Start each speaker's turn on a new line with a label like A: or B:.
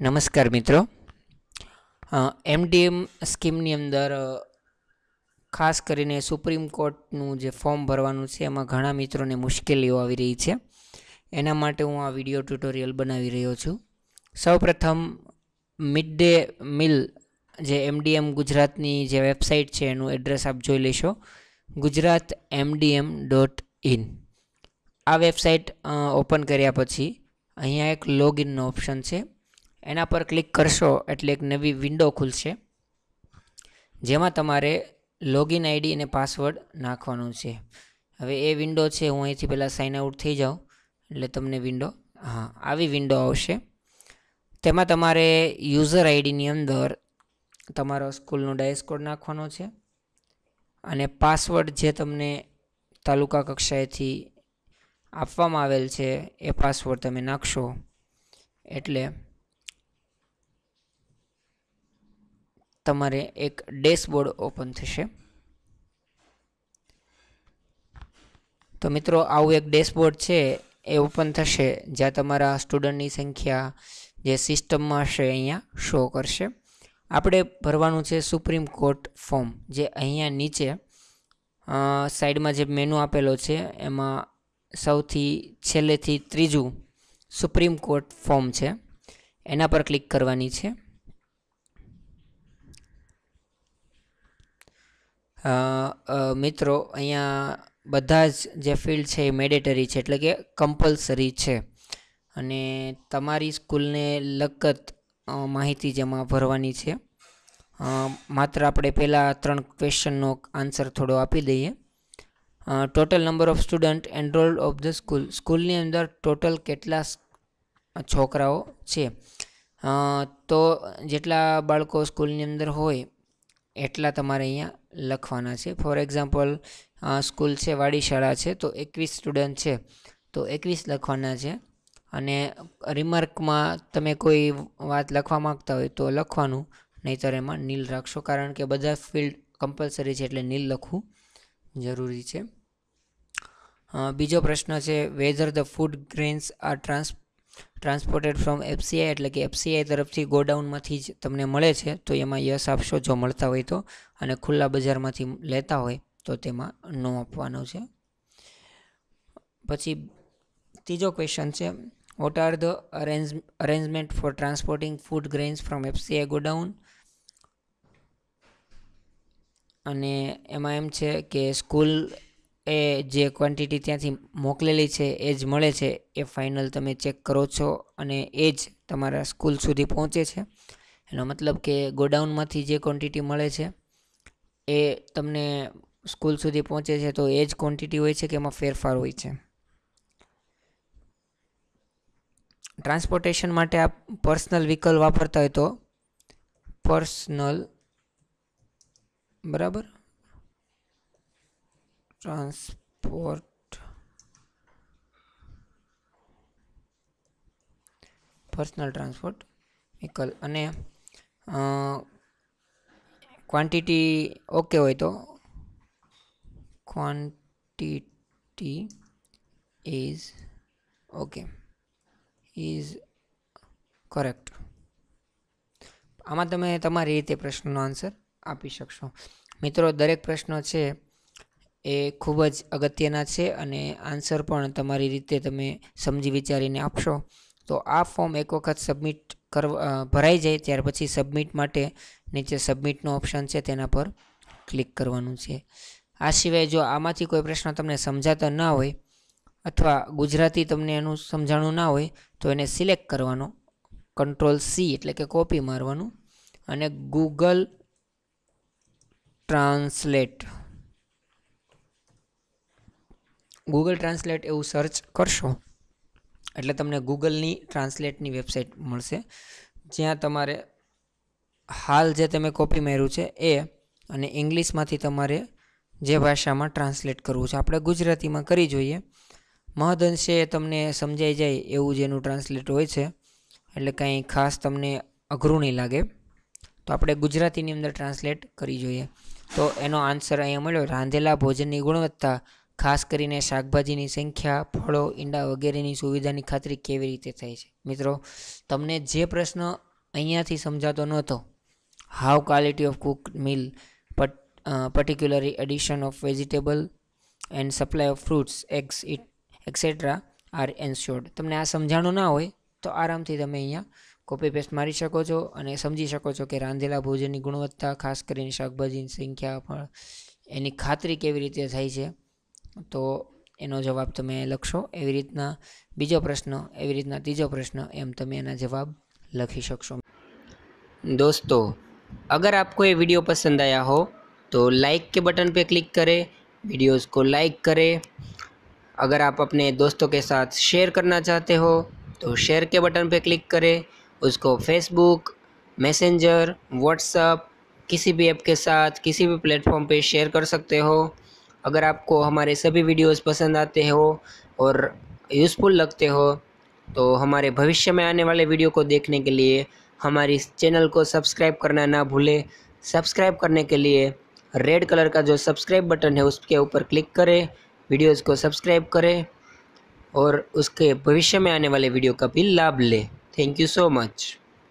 A: નમસ્કાર મિત્રો. એમડીએમ સ્કીમની અંદર ખાસ કરીને સુપ્રીમ કોર્ટનું જે ફોર્મ ભરવાનું છે, એમાં ઘણા મિત્રોને મુશ્કેલીઓ આવી રહી છે. એના માટે હું આ વીડિયો ટ્યુટોરિયલ બનાવી રહ્યો છું. સૌપ્રથમ, મિડ ડે મિલ જે એમડીએમ ગુજરાતની જે વેબસાઇટ છે, એનું એડ્રેસ આપ જોઈ લેશો. Gujarat MDM dot in. આ વેબસાઇટ ઓપન કર્યા પછી, અહીંયા એક લોગિનનો ઓપ્શન છે. એના પર ક્લિક કરશો એટલે એક નવી વિન્ડો ખુલશે, જેમાં તમારે લોગિન આઈડી અને પાસવર્ડ નાખવાનું છે. હવે એ વિન્ડો છે, હું અહીંથી પહેલાં સાઇન આઉટ થઈ જાઉં, એટલે તમને વિન્ડો, હા, આવી વિન્ડો આવશે. તેમાં તમારે યુઝર આઈડીની અંદર તમારો સ્કૂલનો ડાયસ કોડ નાખવાનો છે અને પાસવર્ડ જે તમને તાલુકા કક્ષાએથી આપવામાં આવેલ છે, એ પાસવર્ડ તમે નાખશો. એટલે તમારે એક ડેશબોર્ડ ઓપન થશે. તો મિત્રો, આવું એક ડેશબોર્ડ છે, એ ઓપન થશે, જ્યાં તમારા સ્ટુડન્ટની સંખ્યા જે સિસ્ટમમાં હશે, અહીંયા શો કરશે. આપણે ભરવાનું છે સુપ્રીમ કોર્ટ ફોર્મ જે અહીંયા નીચે સાઈડમાં જે મેનુ આપેલો છે, એમાં સૌથી છેલ્લેથી ત્રીજું સુપ્રીમ કોર્ટ ફોર્મ છે. એના પર ક્લિક કરવાની છે. મિત્રો, અહીંયા બધા જ જે ફિલ્ડ છે એ મેડેટરી છે, એટલે કે કમ્પલસરી છે. અને તમારી સ્કૂલને લગત માહિતી જેમાં ભરવાની છે. માત્ર આપણે પહેલાં ત્રણ ક્વેશ્ચનનો આન્સર થોડો આપી દઈએ. Total number of student enrolled of the school સ્કૂલની અંદર ટોટલ કેટલા છોકરાઓ છે? તો જેટલા બાળકો સ્કૂલની અંદર હોય, એટલા તમારે અહીંયા લખવાના છે. ફોર એક્ઝામ્પલ સ્કૂલ છે વાડી શાળા છે, તો એકવીસ સ્ટુડન્ટ છે, તો એકવીસ લખવાના છે. અને રિમાર્કમાં તમે કોઈ વાત લખવા માંગતા હોય તો લખવાનું, નહીંતર એમાં નીલ રાખશો. કારણ કે બધા ફિલ્ડ કમ્પલસરી છે એટલે નીલ લખવું જરૂરી છે. બીજો પ્રશ્ન છે whether the food grains are trans transported from FCI એટલે કે એફસીઆઈ તરફથી ગોડાઉનમાંથી જ તમને મળે છે, તો એમાં યસ આપશો જો મળતા હોય તો. અને ખુલ્લા બજારમાંથી લેતા હોય તો તેમાં નો આપવાનો છે. પછી ત્રીજો ક્વેશ્ચન છે what are the arrange arrangement for transporting food grains from FCI godown? અને એમાં એમ છે કે સ્કૂલ એ જે ક્વોન્ટિટી ત્યાંથી મોકલેલી છે, એ જ મળે છે, એ ફાઇનલ તમે ચેક કરો છો અને એ જ તમારા સ્કૂલ સુધી પહોંચે છે. એનો મતલબ કે ગોડાઉનમાંથી જે ક્વોન્ટિટી મળે છે, એ તમને સ્કૂલ સુધી પહોંચે છે, તો એ જ ક્વોન્ટિટી હોય છે કે એમાં ફેરફાર હોય છે? ટ્રાન્સપોર્ટેશન માટે આપ પર્સનલ વ્હીકલ વાપરતા હોય તો પર્સનલ બરાબર? ટ્રાન્સપોર્ટ પર્સનલ ટ્રાન્સપોર્ટ વ્હીકલ અને ક્વોન્ટિટી ઓકે હોય તો? Quantity is okay is correct આમાં તમે તમારી રીતે પ્રશ્નનો આન્સર આપી શકશો. મિત્રો, દરેક પ્રશ્નો છે એ ખૂબ જ અગત્યના છે અને આન્સર પણ તમારી રીતે તમે સમજી વિચારીને આપશો. તો આ ફોર્મ એક વખત સબમિટ કરવા ભરાઈ જાય ત્યાર પછી સબમિટ માટે નીચે સબમિટનો ઓપ્શન છે તેના પર ક્લિક કરવાનું છે. આ સિવાય જો આમાંથી કોઈ પ્રશ્ન તમને સમજાતો ના હોય અથવા ગુજરાતી તમને એનું સમજાણું ના હોય તો એને સિલેક્ટ કરવાનો. કંટ્રોલ સી એટલે કે કોપી મારવાનું અને ગૂગલ ટ્રાન્સલેટ ગૂગલ ટ્રાન્સલેટ એવું સર્ચ કરશો, એટલે તમને ગૂગલની ટ્રાન્સલેટની વેબસાઇટ મળશે. જ્યાં તમારે હાલ જે તમે કોપી માર્યું છે એ અને ઇંગ્લિશમાંથી તમારે જે ભાષામાં ટ્રાન્સલેટ કરવું છે, આપણે ગુજરાતીમાં કરી જોઈએ. મહદઅંશે તમને સમજાઈ જાય એવું જેનું ટ્રાન્સલેટ હોય છે, એટલે કંઈ ખાસ તમને અઘરું નહીં લાગે. તો આપણે ગુજરાતીની અંદર ટ્રાન્સલેટ કરી જોઈએ. તો એનો આન્સર અહીંયા મળ્યો, રાંધેલા ભોજનની ગુણવત્તા ખાસ કરીને શાકભાજીની સંખ્યા, ફળો, ઈંડા વગેરેની સુવિધાની ખાતરી કેવી રીતે થાય છે? મિત્રો, તમને જે પ્રશ્ન અહીંયાથી સમજાતો નહોતો, how quality of cook meal particularly addition of vegetable and supply of fruits eggs it etcetera are ensured તમને આ સમજાણું ના હોય, તો આરામથી તમે અહીંયા કોપી પેસ્ટ મારી શકો છો અને સમજી શકો છો કે રાંધેલા ભોજનની ગુણવત્તા, ખાસ કરીને શાકભાજીની સંખ્યા પણ એની ખાતરી કેવી રીતે થાય છે? તો એનો જવાબ તમે લખશો એવી રીતના બીજો પ્રશ્ન એવી રીતના ત્રીજો પ્રશ્ન એમ તમે એના જવાબ લખી શકશો दोस्तों अगर आपको ये वीडियो पसंद आया हो तो लाइक के बटन पे क्लिक करें वीडियोस को लाइक करें अगर आप अपने दोस्तों के साथ शेयर करना चाहते हो तो शेयर के बटन पे क्लिक करें उसको फेसबुक मैसेंजर व्हाट्सअप किसी भी ऐप के साथ किसी भी प्लेटफॉर्म पे शेयर कर सकते हो अगर आपको हमारे सभी वीडियोस पसंद आते हो और यूज़फुल लगते हो तो हमारे भविष्य में आने वाले वीडियो को देखने के लिए हमारी चैनल को सब्सक्राइब करना ना भूलें। सब्सक्राइब करने के लिए रेड कलर का जो सब्सक्राइब बटन है, उसके ऊपर क्लिक करें वीडियोस को सब्सक्राइब करें और उसके भविष्य में आने वाले वीडियो का भी लाभ लें। Thank you so much